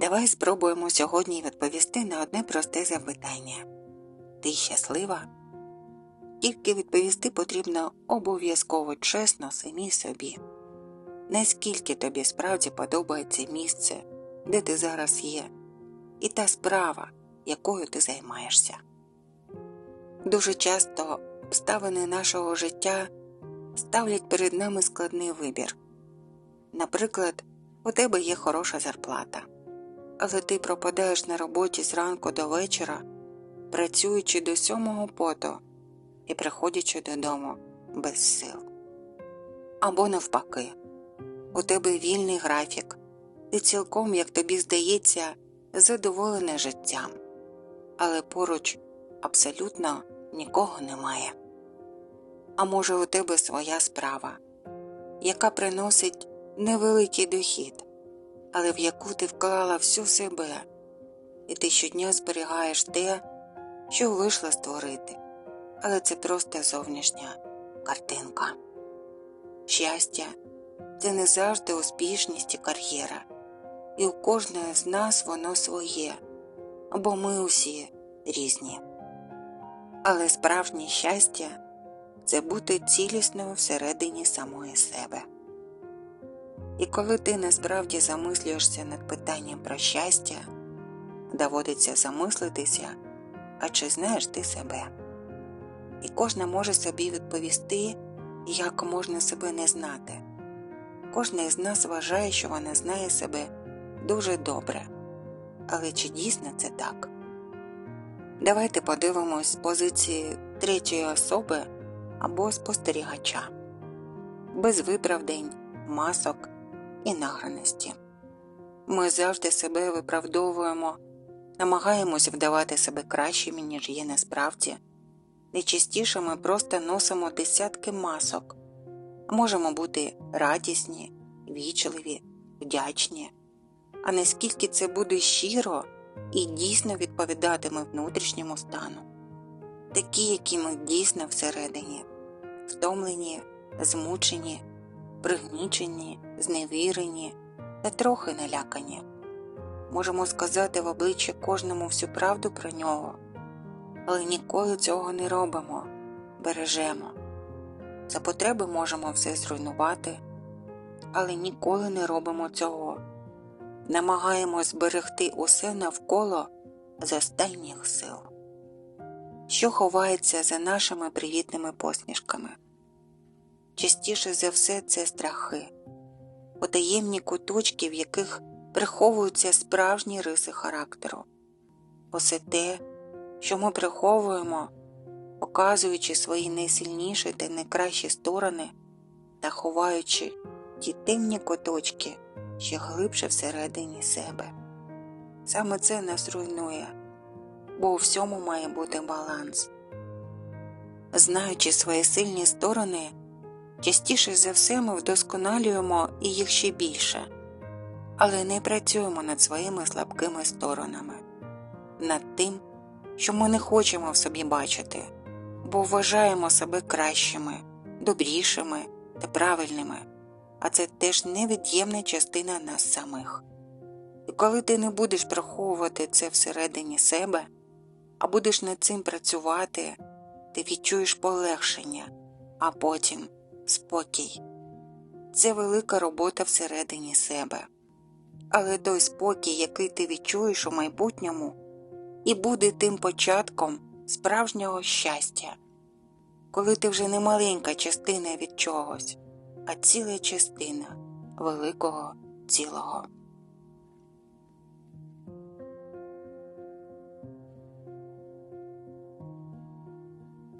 Давай спробуємо сьогодні відповісти на одне просте запитання. Ти щаслива? Тільки відповісти потрібно обов'язково чесно самій собі. Наскільки тобі справді подобається місце, де ти зараз є, і та справа, якою ти займаєшся. Дуже часто обставини нашого життя ставлять перед нами складний вибір. Наприклад, у тебе є хороша зарплата, але ти пропадаєш на роботі зранку до вечора, працюючи до сьомого поту і приходячи додому без сил. Або навпаки, у тебе вільний графік, ти цілком, як тобі здається, задоволене життям, але поруч абсолютно нікого немає. А може, у тебе своя справа, яка приносить невеликий дохід, але в яку ти вклала всю себе, і ти щодня зберігаєш те, що вийшло створити, але це просто зовнішня картинка. Щастя це не завжди успішність і кар'єра, і у кожної з нас воно своє, бо ми усі різні. Але справжнє щастя це бути цілісною всередині самої себе. І коли ти насправді замислюєшся над питанням про щастя, доводиться замислитися, а чи знаєш ти себе? І кожна може собі відповісти, як можна себе не знати. Кожна із нас вважає, що вона знає себе дуже добре, але чи дійсно це так? Давайте подивимось з позиції третьої особи або спостерігача, без виправдань, масок і награності. Ми завжди себе виправдовуємо, намагаємось вдавати себе кращими, ніж є насправді. Найчастіше ми просто носимо десятки масок, можемо бути радісні, вічливі, вдячні, а наскільки це буде щиро і дійсно відповідатиме внутрішньому стану, такі, які ми дійсно всередині, втомлені, змучені, пригнічені, зневірені та трохи налякані. Можемо сказати в обличчя кожному всю правду про нього, але ніколи цього не робимо, бережемо. За потреби можемо все зруйнувати, але ніколи не робимо цього. Намагаємось зберегти усе навколо з останніх сил, що ховається за нашими привітними посмішками. Частіше за все це страхи, потаємні куточки, в яких приховуються справжні риси характеру, усе те, що ми приховуємо, показуючи свої найсильніші та найкращі сторони та ховаючи ті темні куточки ще глибше всередині себе. Саме це нас руйнує, бо у всьому має бути баланс. Знаючи свої сильні сторони, частіше за все ми вдосконалюємо і їх ще більше, але не працюємо над своїми слабкими сторонами, над тим, що ми не хочемо в собі бачити, бо вважаємо себе кращими, добрішими та правильними а це теж невід'ємна частина нас самих. І коли ти не будеш приховувати це всередині себе, а будеш над цим працювати, ти відчуєш полегшення, а потім спокій. Це велика робота всередині себе. Але той спокій, який ти відчуєш у майбутньому, і буде тим початком справжнього щастя, коли ти вже не маленька частина від чогось а ціла частина великого цілого.